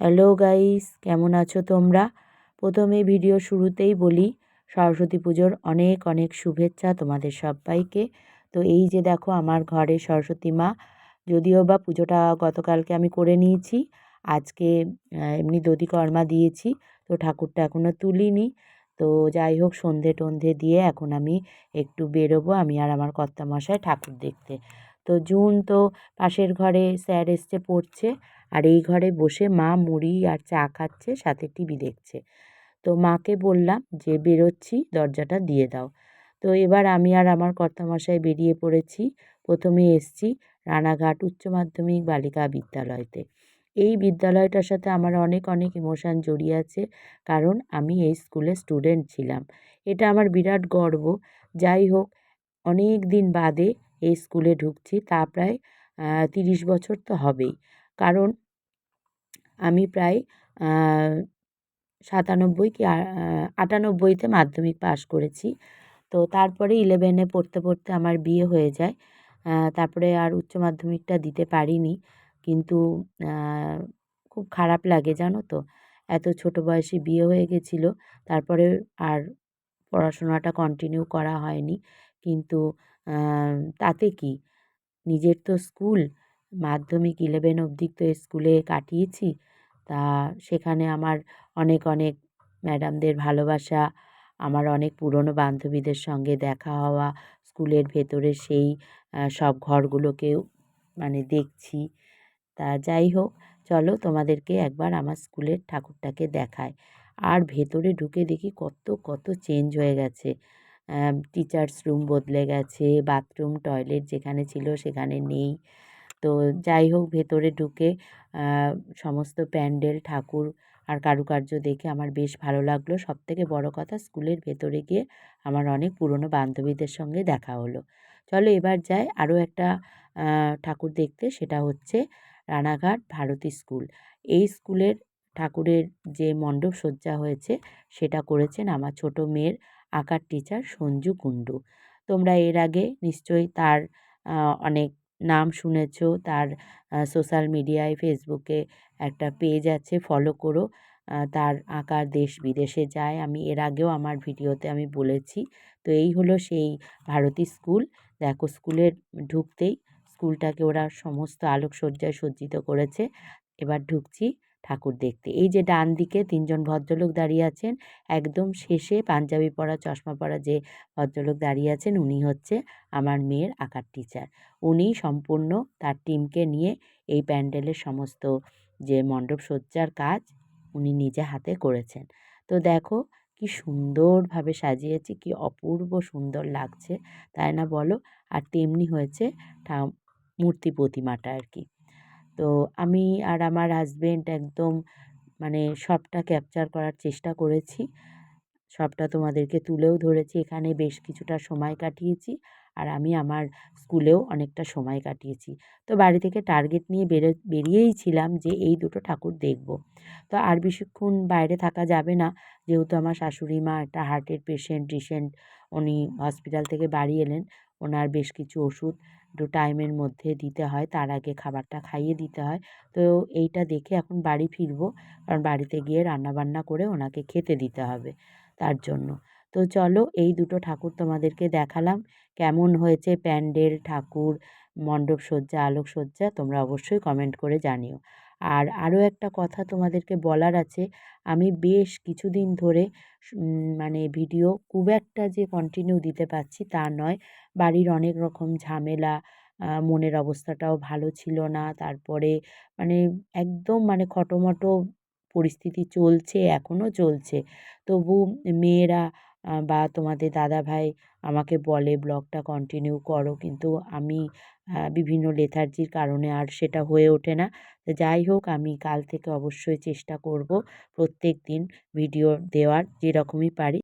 Hello guys, কেমন আছো তোমরা? প্রথমে ভিডিও শুরুতেই বলি, সরস্বতী পুজোর অনেক অনেক শুভেচ্ছা তোমাদের সবাইকে। তো এই যে দেখো আমার ঘরে সরস্বতী মা, যদিও বা পুজোটা গতকালকে আমি করে নিয়েছি, আজকে এমনি দধিকর্মা দিয়েছি, তো ঠাকুরটা এখনও তুলিনি। তো যাই হোক, সন্ধে টন্ধে দিয়ে এখন আমি একটু বেরোবো, আমি আর আমার কর্তামশাই ঠাকুর দেখতে। তো জুন তো পাশের ঘরে স্যার এসছে পড়ছে, আর এই ঘরে বসে মা মুড়ি আর চা খাচ্ছে, সাথে টিভি দেখছে। তো মাকে বললাম যে, বেরোচ্ছি, দরজাটা দিয়ে দাও। তো এবার আমি আর আমার কর্তামশাই বেরিয়ে পড়েছি। প্রথমে এসছি রানাঘাট উচ্চ মাধ্যমিক বালিকা বিদ্যালয়তে। এই বিদ্যালয়টার সাথে আমার অনেক অনেক ইমোশান জড়িয়ে আছে, কারণ আমি এই স্কুলে স্টুডেন্ট ছিলাম। এটা আমার বিরাট গর্ব। যাই হোক, অনেক দিন বাদে এই স্কুলে ঢুকছি, তা প্রায় তিরিশ বছর তো হবেই। কারণ আমি প্রায় সাতানব্বই কি আটানব্বইতে মাধ্যমিক পাশ করেছি। তো তারপরে ইলেভেনে পড়তে পড়তে আমার বিয়ে হয়ে যায়। তারপরে আর উচ্চ মাধ্যমিকটা দিতে পারিনি। কিন্তু খুব খারাপ লাগে, জানো তো? এত ছোটো বয়সে বিয়ে হয়ে গেছিল, তারপরে আর পড়াশোনাটা কন্টিনিউ করা হয়নি। কিন্তু তাতে কি? নিজের তো স্কুল, মাধ্যমিক ইলেভেন অবধি তো স্কুলে কাটিয়েছি। তা সেখানে আমার অনেক অনেক ম্যাডামদের ভালোবাসা, আমার অনেক পুরনো বান্ধবীদের সঙ্গে দেখা হওয়া, স্কুলের ভেতরে সেই সব ঘরগুলোকেও মানে দেখছি। তা যাই হোক, চলো তোমাদেরকে একবার আমার স্কুলের ঠাকুরটাকে দেখায় আর ভেতরে ঢুকে দেখি কত কত চেঞ্জ হয়ে গেছে। টিচার্স রুম বদলে গেছে বাথরুম টয়লেট যেখানে ছিল সেখানে নেই। তো যাই হোক, ভেতরে ঢুকে সমস্ত প্যান্ডেল, ঠাকুর আর কারুকার্য দেখে আমার বেশ ভালো লাগল। সবথেকে বড় কথা, স্কুলের ভেতরে গিয়ে আমার অনেক পুরনো বান্ধবীদের সঙ্গে দেখা হলো। চলো এবার যাই, আরও একটা ঠাকুর দেখতে, সেটা হচ্ছে রানাঘাট ভারতী স্কুল। এই স্কুলের ঠাকুরের যে মণ্ডপ সজ্জা হয়েছে, সেটা করেছেন আমার ছোট মেয়ের আঁকার টিচার সঞ্জু কুণ্ডু। তোমরা এর আগে নিশ্চয়ই তার অনেক নাম শুনেছ। তার সোশ্যাল মিডিয়ায় ফেসবুকে একটা পেজ আছে ফলো করো। তার আঁকা দেশ বিদেশে যায়। আমি এর আগেও আমার ভিডিওতে আমি বলেছি। তো এই হলো সেই ভারতী স্কুল দেখো স্কুলের ঢুকতেই স্কুলটাকে ওরা সমস্ত আলোকসজ্জায় সজ্জিত করেছে। এবার ঢুকছি ঠাকুর দেখতে। এই যে ডান দিকে তিনজন ভদ্রলোক দাঁড়িয়ে আছেন, একদম শেষে পাঞ্জাবি পরা, চশমা পরা যে ভদ্রলোক দাঁড়িয়ে আছেন, উনি হচ্ছে আমার মেয়ের আঁকার টিচার উনি সম্পূর্ণ তার টিমকে নিয়ে এই প্যান্ডেলের সমস্ত যে মণ্ডপ সজ্জার কাজ উনি নিজে হাতে করেছেন। তো দেখো কি সুন্দরভাবে সাজিয়েছি, কি অপূর্ব সুন্দর লাগছে। তাই না বলো? আর তেমনি হয়েছে মূর্তি প্রতিমাটা আর কি। তো আমি আর আমার হাজবেন্ড একদম মানে সবটা ক্যাপচার করার চেষ্টা করেছি। সবটা তোমাদেরকে তুলেও ধরেছি। এখানে বেশ কিছুটা সময় কাটিয়েছি আর আমি আমার স্কুলেও অনেকটা সময় কাটিয়েছি। তো বাড়ি থেকে টার্গেট নিয়ে বেরো, বেরিয়েই ছিলাম যে এই দুটো ঠাকুর দেখব। তো আর বেশিক্ষণ বাইরে থাকা যাবে না। যেহেতু আমার শাশুড়ি মা একটা হার্টের পেশেন্ট রিসেন্ট উনি হসপিটাল থেকে বাড়ি এলেন, ওনার বেশ কিছু ওষুধ একটু টাইমের মধ্যে দিতে হয়। তার আগে খাবারটা খাইয়ে দিতে হয়। তো এইটা দেখে এখন বাড়ি ফিরবো। কারণ বাড়িতে গিয়ে রান্নাবান্না করে ওনাকে খেতে দিতে হবে তার জন্য। তো চলো, এই দুটো ঠাকুর তোমাদেরকে দেখালাম। কেমন হয়েছে প্যান্ডেল, ঠাকুর মণ্ডপ সজ্জা আলোকসজ্জা, তোমরা অবশ্যই কমেন্ট করে জানিও। আর আরও একটা কথা তোমাদেরকে বলার আছে, আমি বেশ কিছুদিন ধরে মানে ভিডিও খুব একটা যে কন্টিনিউ দিতে পারছি তা নয়। বাড়ির অনেক রকম ঝামেলা মনের অবস্থাটাও ভালো ছিল না, তারপরে মানে একদম মানে খটোমটো পরিস্থিতি চলছে এখনও চলছে। তবু মেয়েরা বা তোমাদের দাদাভাই আমাকে বলে, ব্লগটা কন্টিনিউ করো। কিন্তু আমি বিভিন্ন লেথার্জির কারণে আর সেটা হয়ে ওঠে না। যাই হোক, আমি কাল থেকে অবশ্যই চেষ্টা করব প্রত্যেক দিন ভিডিও দেওয়ার যেরকমই পারি।